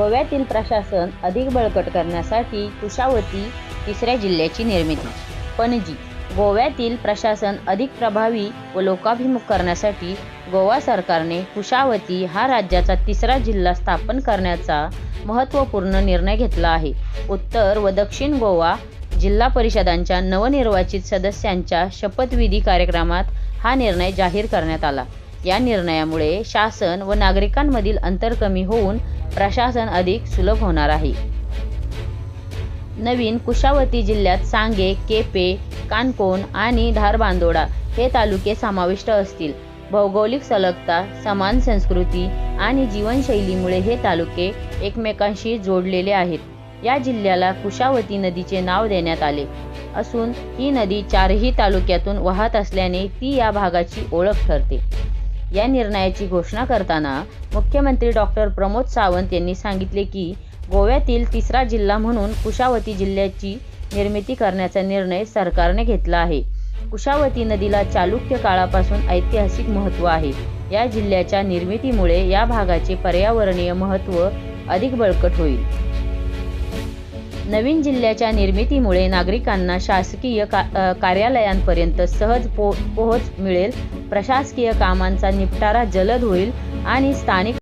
गोव्यातील प्रशासन अधिक बळकट करण्यासाठी कुशावती तिसऱ्या जिल्ह्याची निर्मिती. पणजी गोव्यातील प्रशासन अधिक प्रभावी व लोकाभिमुख करण्यासाठी गोवा सरकारने कुशावती हा राज्याचा तिसरा जिल्हा स्थापन करण्याचा महत्त्वपूर्ण निर्णय घेतला आहे. उत्तर व दक्षिण गोवा जिल्हा परिषदांच्या नवनिर्वाचित सदस्यांच्या शपथविधी कार्यक्रमात हा निर्णय जाहीर करण्यात आला. या निर्णयामुळे शासन व नागरिकांमधील अंतर कमी होऊन प्रशासन अधिक सुलभ होणार आहे. नवीन कुशावती जिल्ह्यात सांगे केपे कानकोण आणि धारबांदोडा हे तालुके समाविष्ट असतील. भौगोलिक सलगता समान संस्कृती आणि जीवनशैलीमुळे हे तालुके एकमेकांशी जोडलेले आहेत. या जिल्ह्याला कुशावती नदीचे नाव देण्यात आले असून ही नदी चारही तालुक्यातून वाहत असल्याने ती या भागाची ओळख ठरते. या निर्णयाची घोषणा करताना मुख्यमंत्री डॉक्टर प्रमोद सावंत यांनी सांगितले की गोव्यातील तिसरा जिल्हा म्हणून कुशावती जिल्ह्याची निर्मिती करण्याचा निर्णय सरकारने घेतला आहे. कुशावती नदीला चालुक्य काळापासून ऐतिहासिक महत्त्व आहे. या जिल्ह्याच्या निर्मितीमुळे या भागाचे पर्यावरणीय महत्त्व अधिक बळकट होईल. नवीन जिल्ह्याच्या निर्मितीमुळे नागरिकांना शासकीय का कार्यालयांपर्यंत सहज पो पोहोच मिळेल. प्रशासकीय कामांचा निपटारा जलद होईल आणि स्थानिक